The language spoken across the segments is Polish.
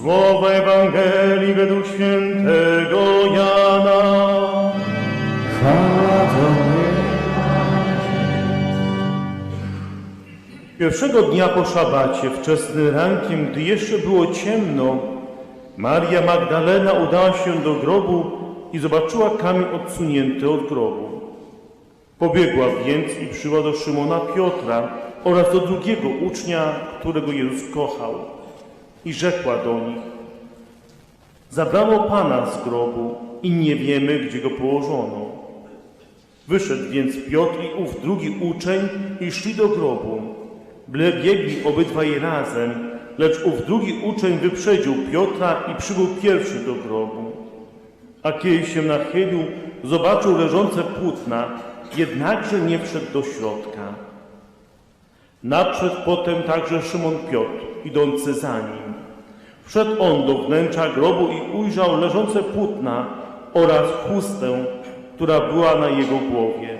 Słowa Ewangelii według świętego Jana. Chwała Tobie. Pierwszego dnia po szabacie, wczesnym rankiem, gdy jeszcze było ciemno, Maria Magdalena udała się do grobu i zobaczyła kamień odsunięty od grobu. Pobiegła więc i przyszła do Szymona Piotra oraz do drugiego ucznia, którego Jezus kochał. I rzekła do nich, zabrano Pana z grobu i nie wiemy, gdzie go położono. Wyszedł więc Piotr i ów drugi uczeń i szli do grobu. Biegli obydwaj razem, lecz ów drugi uczeń wyprzedził Piotra i przybył pierwszy do grobu. A kiedy się nachylił, zobaczył leżące płótna, jednakże nie wszedł do środka. Nadszedł potem także Szymon Piotr, idący za nim. Wszedł on do wnętrza grobu i ujrzał leżące płótna oraz chustę, która była na jego głowie,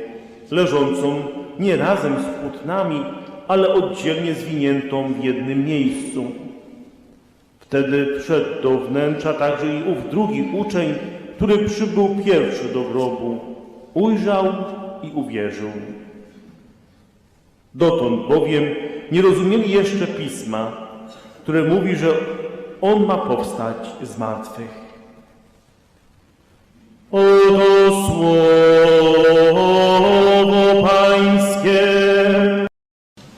leżącą nie razem z płótnami, ale oddzielnie zwiniętą w jednym miejscu. Wtedy wszedł do wnętrza także i ów drugi uczeń, który przybył pierwszy do grobu. Ujrzał i uwierzył. Dotąd bowiem nie rozumieli jeszcze pisma, które mówi, że on ma powstać z martwych. Oto słowo Pańskie.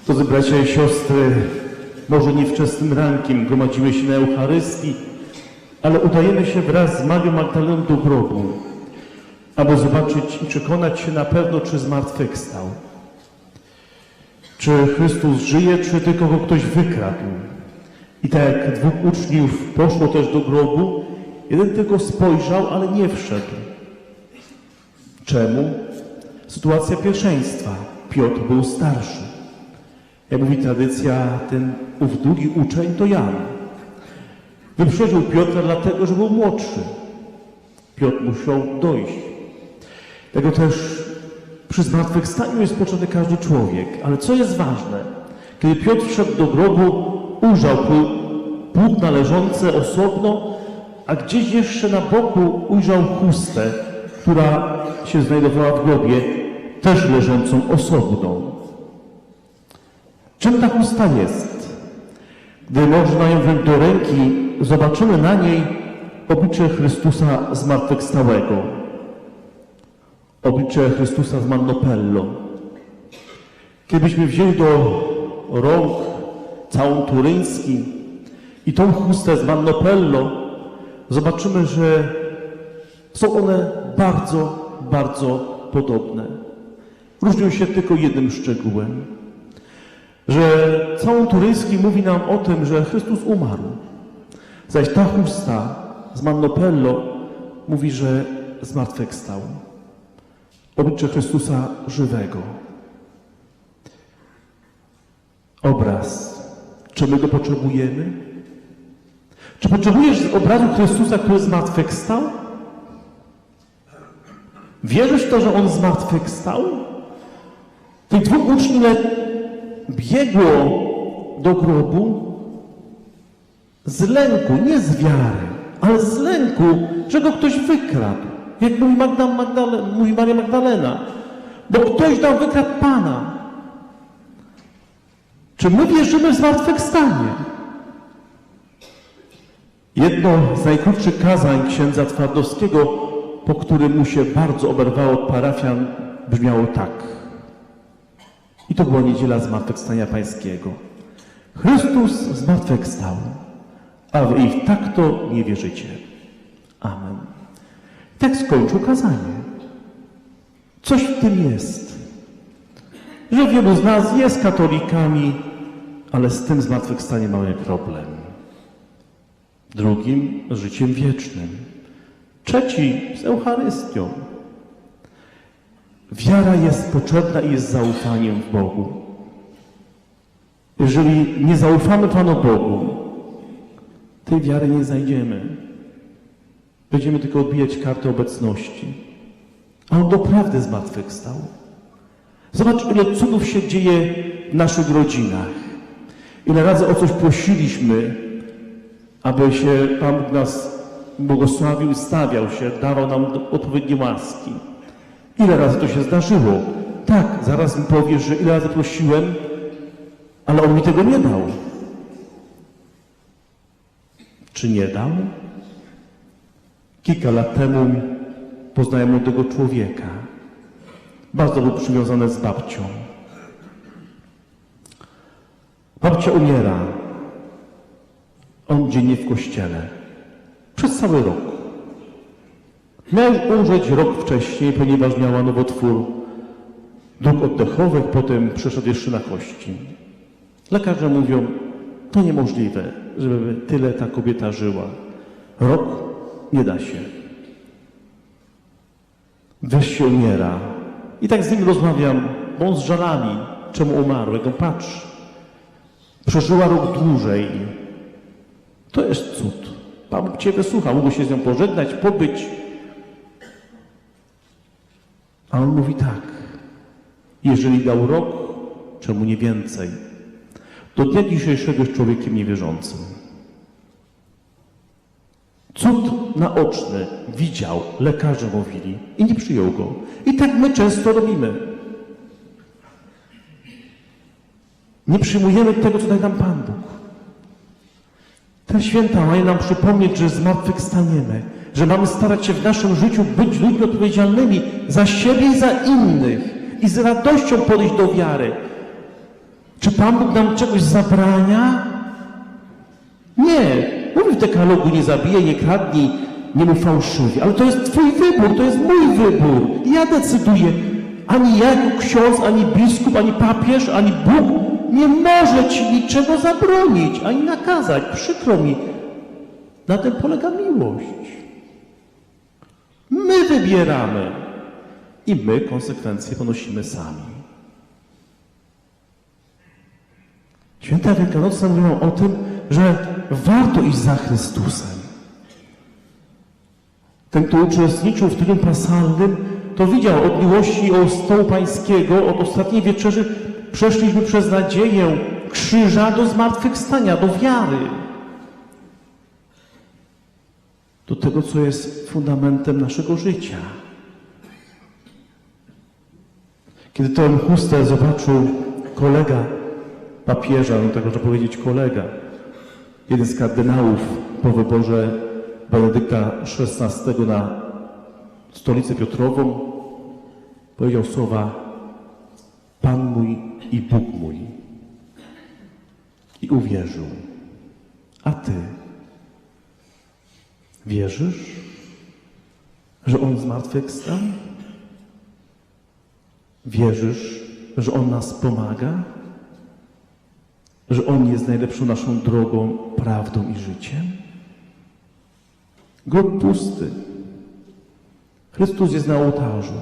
Drodzy bracia i siostry, może nie wczesnym rankiem gromadzimy się na Eucharystii, ale udajemy się wraz z Marią Magdaleną do grobu, aby zobaczyć i przekonać się na pewno, czy zmartwychwstał. Czy Chrystus żyje, czy tylko go ktoś wykradł. I tak jak dwóch uczniów poszło też do grobu, jeden tylko spojrzał, ale nie wszedł. Czemu? Sytuacja pierwszeństwa. Piotr był starszy. Jak mówi tradycja, ten ów drugi uczeń to Jan. Wyprzedził Piotra dlatego, że był młodszy. Piotr musiał dojść. Tego też przy zmartwychwstaniu jest potrzebny każdy człowiek. Ale co jest ważne? Kiedy Piotr wszedł do grobu, ujrzał płótna leżące osobno, a gdzieś jeszcze na boku ujrzał chustę, która się znajdowała w grobie, też leżącą osobno. Czym ta chusta jest? Gdy można ją wziąć do ręki, zobaczymy na niej oblicze Chrystusa zmartwychwstałego. Oblicze Chrystusa z Mannopello. Kiedybyśmy wzięli do rąk całą turyński i tą chustę z Mannopello, zobaczymy, że są one bardzo, bardzo podobne. Różnią się tylko jednym szczegółem że całą turyński mówi nam o tym, że Chrystus umarł. Zaś ta chusta z Mannopello mówi, że zmartwychwstał. Oblicze Chrystusa żywego. Obraz. Czy my go potrzebujemy? Czy potrzebujesz obrazu Chrystusa, który zmartwychwstał? Wierzysz w to, że On zmartwychwstał? Tych dwóch uczniów biegło do grobu z lęku, nie z wiary, ale z lęku, że go ktoś wykradł. Jak mówi, Magda, Magdale, mówi Maria Magdalena. Bo ktoś nam wykradł Pana. Czy my wierzymy w zmartwychwstanie? Jedno z najkrótszych kazań księdza Twardowskiego, po którym mu się bardzo oberwało parafian, brzmiało tak. I to była niedziela zmartwychwstania pańskiego. Chrystus zmartwychwstał, a wy i tak to nie wierzycie. Amen. Tak skończył kazanie. Coś w tym jest. Że wielu z nas jest katolikami, ale z tym zmartwychwstaniem mamy problem. Drugim życiem wiecznym. Trzeci z Eucharystią. Wiara jest potrzebna i jest zaufaniem w Bogu. Jeżeli nie zaufamy Panu Bogu, tej wiary nie znajdziemy. Będziemy tylko odbijać kartę obecności. A On doprawdy zmartwychwstał. Zobacz, ile cudów się dzieje w naszych rodzinach. Ile razy o coś prosiliśmy, aby się Pan nas błogosławił, stawiał się, dawał nam odpowiednie łaski. Ile razy to się zdarzyło? Tak, zaraz mi powiesz, że ile razy prosiłem, ale On mi tego nie dał. Czy nie dał? Kilka lat temu poznałem młodego człowieka. Bardzo był przywiązany z babcią. Babcia umiera. On dziennie w kościele. Przez cały rok. Miał umrzeć rok wcześniej, ponieważ miała nowotwór dróg oddechowych, potem przeszedł jeszcze na kości. Lekarze mówią, to niemożliwe, żeby tyle ta kobieta żyła. Rok nie da się. Wreszcie umiera. I tak z nim rozmawiam, bo on z żalami, czemu umarł, jak on patrzy. Przeżyła rok dłużej. To jest cud. Pan Bóg Cię wysłucha, mógł się z nią pożegnać, pobyć. A on mówi tak. Jeżeli dał rok, czemu nie więcej? Do dnia dzisiejszego jest człowiekiem niewierzącym. Cud naoczny widział, lekarze mówili i nie przyjął go. I tak my często robimy. Nie przyjmujemy tego, co daje nam Pan Bóg. Te święta mają nam przypomnieć, że zmartwychwstaniemy, że mamy starać się w naszym życiu być ludźmi odpowiedzialnymi za siebie i za innych i z radością podejść do wiary. Czy Pan Bóg nam czegoś zabrania? Nie. Mówi w dekalogu nie zabijaj, nie kradnij, nie mów fałszywie. Ale to jest Twój wybór, to jest mój wybór. Ja decyduję. Ani ja jako ksiądz, ani biskup, ani papież, ani Bóg nie może Ci niczego zabronić, ani nakazać. Przykro mi. Na tym polega miłość. My wybieramy. I my konsekwencje ponosimy sami. Święta Wielkanocna mówią o tym, że warto iść za Chrystusem. Ten, kto uczestniczył w Tylu Pasalnym, to widział od miłości o stołu pańskiego, od ostatniej wieczerzy przeszliśmy przez nadzieję krzyża do zmartwychwstania, do wiary. Do tego, co jest fundamentem naszego życia. Kiedy tę chustę zobaczył kolega papieża, no tak można powiedzieć kolega, jeden z kardynałów po wyborze Benedykta XVI na stolicę Piotrową, powiedział słowa i Bóg mój. I uwierzył. A ty wierzysz, że On zmartwychwstał? Wierzysz, że On nas pomaga? Że On jest najlepszą naszą drogą, prawdą i życiem? Grób pusty. Chrystus jest na ołtarzu.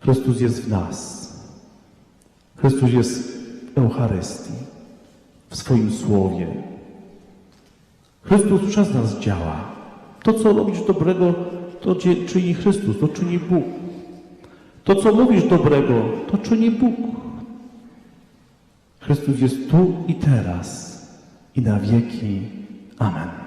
Chrystus jest w nas. Chrystus jest w Eucharystii, w swoim Słowie. Chrystus przez nas działa. To, co robisz dobrego, to czyni Chrystus, to czyni Bóg. To, co mówisz dobrego, to czyni Bóg. Chrystus jest tu i teraz i na wieki. Amen.